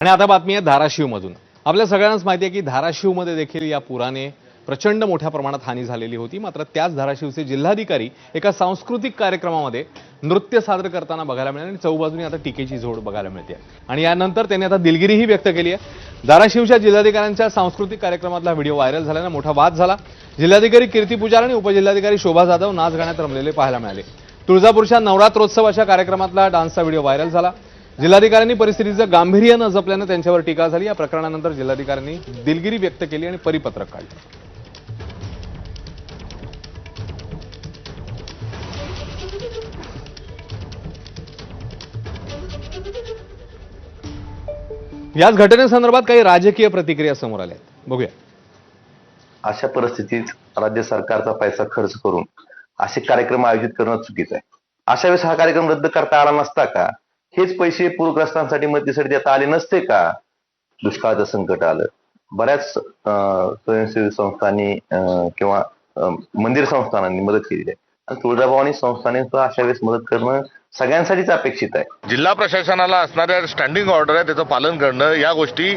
आणि आता बातमी आहे धाराशिवमधून. आपल्या सगळ्यांनाच माहिती आहे की धाराशिवमध्ये देखील या पुराने प्रचंड मोठ्या प्रमाणात हानी झालेली होती. मात्र त्याच धाराशिवचे जिल्हाधिकारी एका सांस्कृतिक कार्यक्रमामध्ये नृत्य सादर करताना बघायला मिळाले आणि चौबाजूने आता टीकेची झोड बघायला मिळते. आणि यानंतर त्यांनी आता दिलगिरीही व्यक्त केली आहे. धाराशिवच्या जिल्हाधिकाऱ्यांच्या सांस्कृतिक कार्यक्रमातला व्हिडिओ व्हायरल झाल्यानं मोठा वाद झाला. जिल्हाधिकारी कीर्ती पुजार आणि उपजिल्हाधिकारी शोभा जाधव नाच गाण्यात रमलेले पाहायला मिळाले. तुळजापूरच्या नवरात्रोत्सवाच्या कार्यक्रमातला डान्सचा व्हिडिओ व्हायरल झाला. जिल्हाधिकाऱ्यांनी परिस्थितीचं गांभीर्य न जपल्यानं त्यांच्यावर टीका झाली. या प्रकरणानंतर जिल्हाधिकाऱ्यांनी दिलगिरी व्यक्त केली आणि परिपत्रक काढलं. याच घटनेसंदर्भात काही राजकीय प्रतिक्रिया समोर आल्या आहेत बघूया. अशा परिस्थितीत राज्य सरकारचा पैसा खर्च करून असे कार्यक्रम आयोजित करणं चुकीचं आहे. अशा वेळेस हा कार्यक्रम रद्द करता आला नसता का? हेच पैसे पूरग्रस्तांसाठी मदतीसाठी देता आले नसते का? दुष्काळाचं संकट आलं. बऱ्याच स्वयंसेवी संस्थांनी किंवा मंदिर संस्थानांनी मदत केली आहे. आणि तुळजाभवानी संस्थाने सुद्धा अशा वेळेस मदत करणं सगळ्यांसाठीच अपेक्षित आहे. जिल्हा प्रशासनाला असणाऱ्या स्टँडिंग ऑर्डर आहे त्याचं पालन करणं या गोष्टी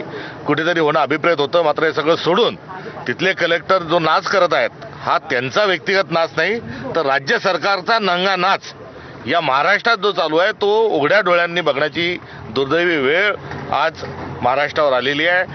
कुठेतरी होणं अभिप्रेत होतं. मात्र हे सगळं सोडून तिथले कलेक्टर जो नाच करत आहेत हा त्यांचा व्यक्तिगत नाच नाही तर राज्य सरकारचा नंगा नाच या महाराष्ट्रात जो चालू आहे तो उघड्या डोळ्यांनी बघण्याची दुर्दैवी वेळ आज महाराष्ट्रावर आलेली आहे.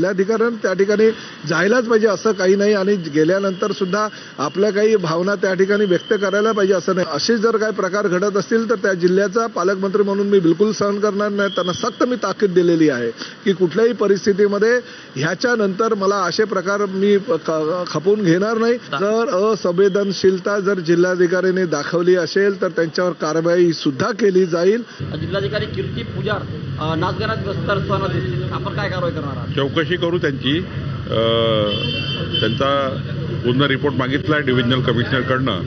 जिल्हाधिकाऱ्यांना त्या ठिकाणी जायलाच पाहिजे असं काही नाही आणि गेल्यानंतर सुद्धा आपल्या काही भावना त्या ठिकाणी व्यक्त करायला पाहिजे असं नाही. असे जर काही प्रकार घडत असतील तर त्या जिल्ह्याचा पालकमंत्री म्हणून मी बिलकुल सहन करणार नाही. त्यांना सक्त मी ताकीद दिलेली आहे की कुठल्याही परिस्थितीमध्ये ह्याच्यानंतर मला असे प्रकार मी खपवून घेणार नाही. जर असंवेदनशीलता जर जिल्हाधिकाऱ्यांनी दाखवली असेल तर त्यांच्यावर कारवाई सुद्धा केली जाईल. जिल्हाधिकारी कीर्ती पुजार अ, नाचगाण्यात व्यस्त असताना दिसतील. आपण काय कारवाई करणार आहात? चौकशी करू त्यांची. त्यांचा पूर्ण रिपोर्ट मागितला आहे डिव्हिजनल कमिशनरकडनं.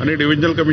आणि डिव्हिजनल कमिशनर